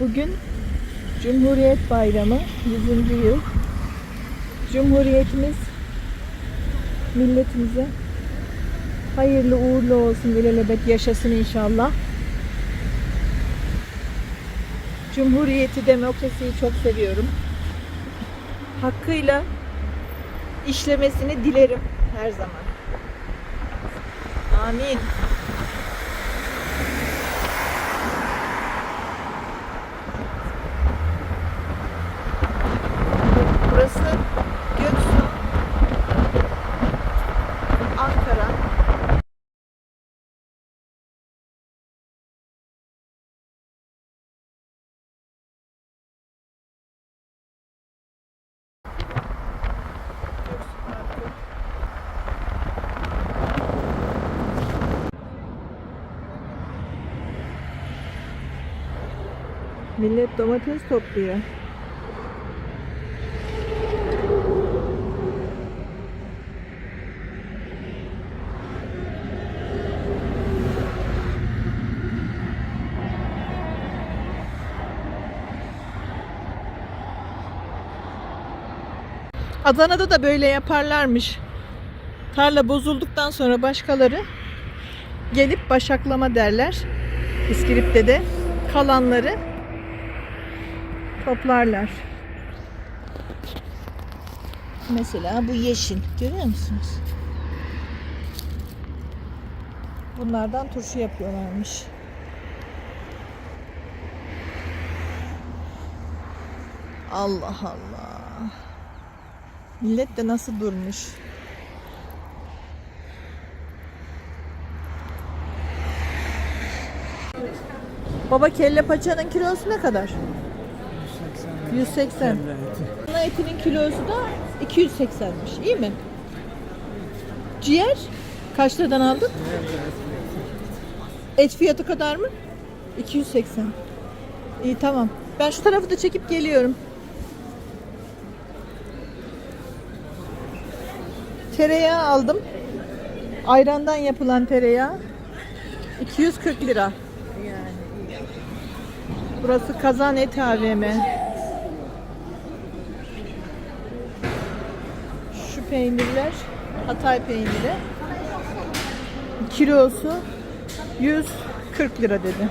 Bugün Cumhuriyet Bayramı 100. yıl. Cumhuriyetimiz milletimize hayırlı uğurlu olsun, ilelebet yaşasın inşallah. Cumhuriyeti, demokrasiyi çok seviyorum. Hakkıyla işlemesini dilerim her zaman. Amin. Millet domates topluyor. Adana'da da böyle yaparlarmış. Tarla bozulduktan sonra başkaları gelip başaklama derler. İskilip'te de kalanları toplarlar. Mesela bu yeşil. Görüyor musunuz? Bunlardan turşu yapıyorlarmış. Allah Allah. Millet de nasıl durmuş. Baba kelle paçanın kilosu ne kadar? 180. Dana etinin kilosu da 280'miş. İyi mi? Ciğer kaç liradan aldın? Et fiyatı kadar mı? 280. İyi tamam. Ben şu tarafı da çekip geliyorum. Tereyağı aldım. Ayrandan yapılan tereyağı. 240 lira. Burası Kazan Et AVM. Peynirler Hatay peyniri. Kilosu 140 lira dedi.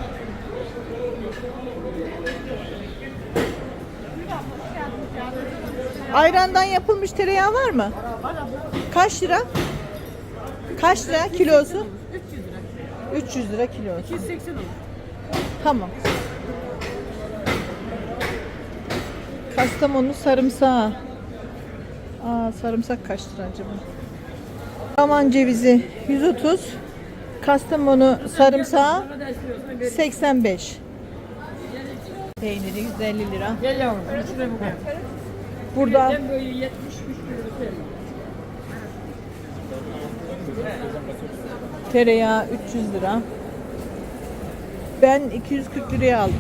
Ayrandan yapılmış tereyağı var mı? Kaç lira? Kaç lira kilosu? 300 lira kilosu. 280 olur. Tamam. Kastamonu sarımsağı. Aa, sarımsak kaç lira acaba? Aman cevizi 130. Kastamonu sarımsağı Ne kadar istiyorsan vereyim. 85. Peyniri 150 lira. Gel yavrum. Burada Ben böyle 73 lira veririm. tereyağı 300 lira. Ben 240 liraya aldım.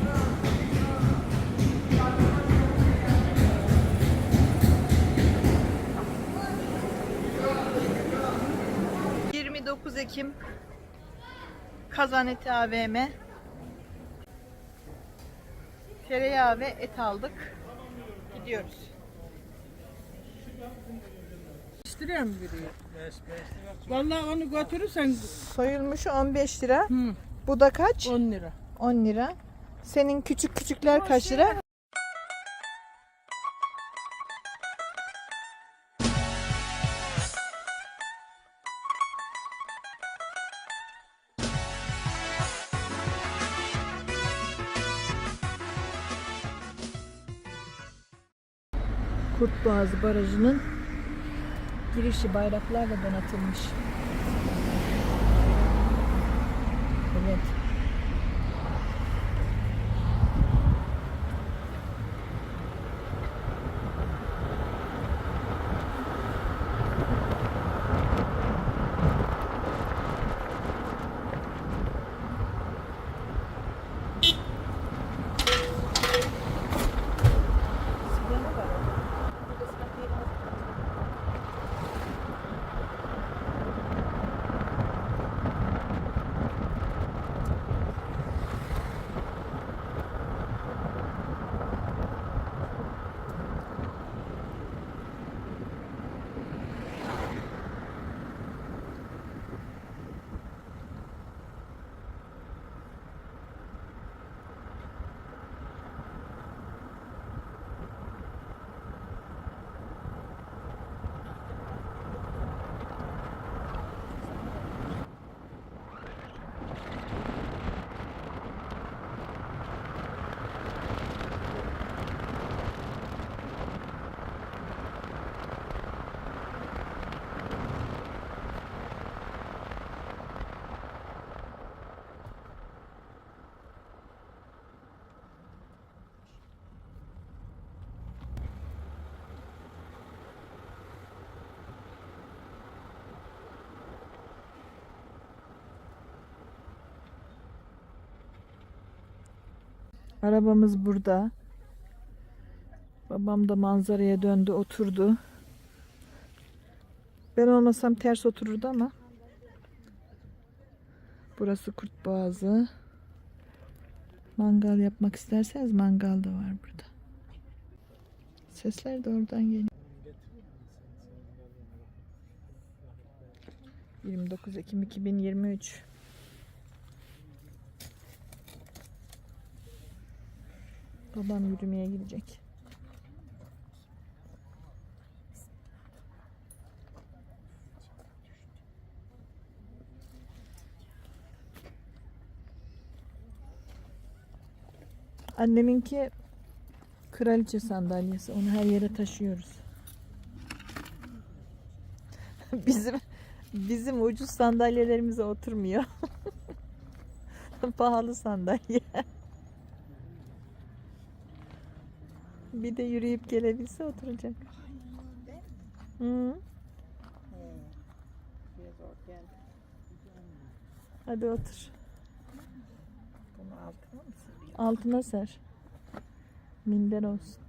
Ekim... ...Kazaneti AVM... ...tereyağı ve et aldık... ...gidiyoruz. İstiyor mu biri? Vallahi onu götürürsen Soyulmuş 15 lira... hı, ...bu da kaç? 10 lira. 10 lira. Senin küçük küçükler kaç lira? Kurtboğazı Barajı'nın girişi bayraklarla donatılmış. Evet. Arabamız burada. Babam da manzaraya döndü, oturdu. Ben olmasam ters otururdu ama. Burası Kurt Boğazı. Mangal yapmak isterseniz mangal da var burada. Sesler de oradan geliyor. 29 Ekim 2023 Babam yürümeye gidecek. Anneminki kraliçe sandalyesi. Onu her yere taşıyoruz. bizim bizim ucuz sandalyelerimize oturmuyor. Pahalı sandalye. Bir de yürüyüp gelebilse oturacak. Hı. Hadi otur. Bunu altına mı sürüyor? Altına ser. Minder olsun.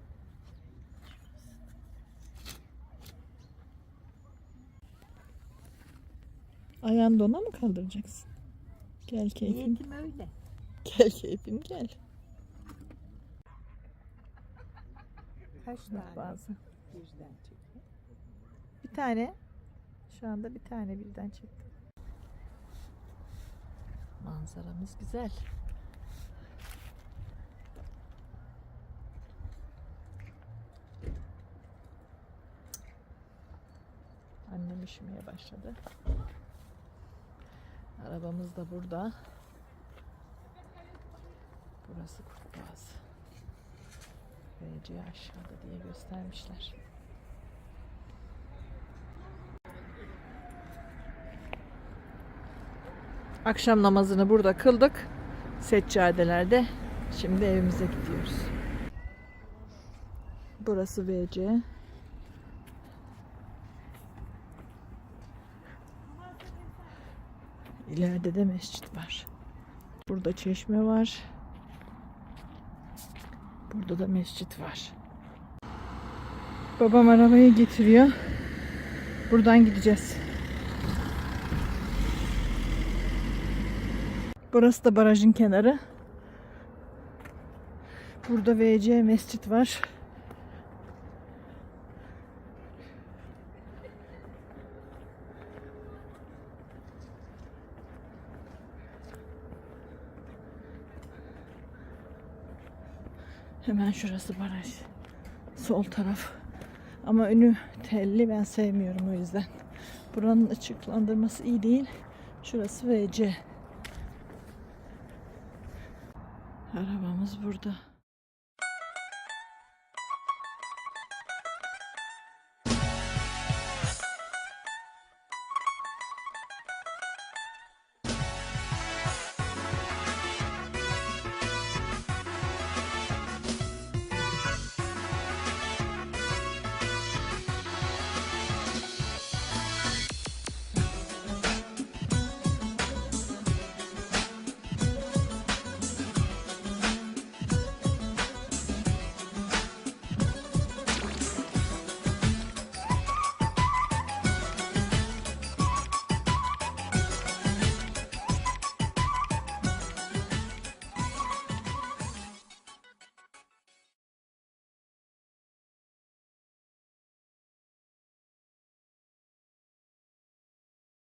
Ayağını dona mı kaldıracaksın? Gel keyfim. Niyetim öyle. Gel keyfim gel. Kaç tane? Bazı. Birden çekiyor. Bir tane. Şu anda bir tane birden çektim. Manzaramız güzel. Annem üşümeye başladı. Arabamız da burada. Burası Kurtboğaz. VC aşağıda diye göstermişler. Akşam namazını burada kıldık. Seccadelerde. Şimdi evimize gidiyoruz. Burası VC. İleride de mescit var. Burada çeşme var. Burada da mescit var. Babam arabayı getiriyor. Buradan gideceğiz. Burası da barajın kenarı. Burada VC mescit var. Hemen şurası baraj. Sol taraf. Ama önü telli ben sevmiyorum o yüzden. Buranın ışıklandırması iyi değil. Şurası VC. Arabamız burada.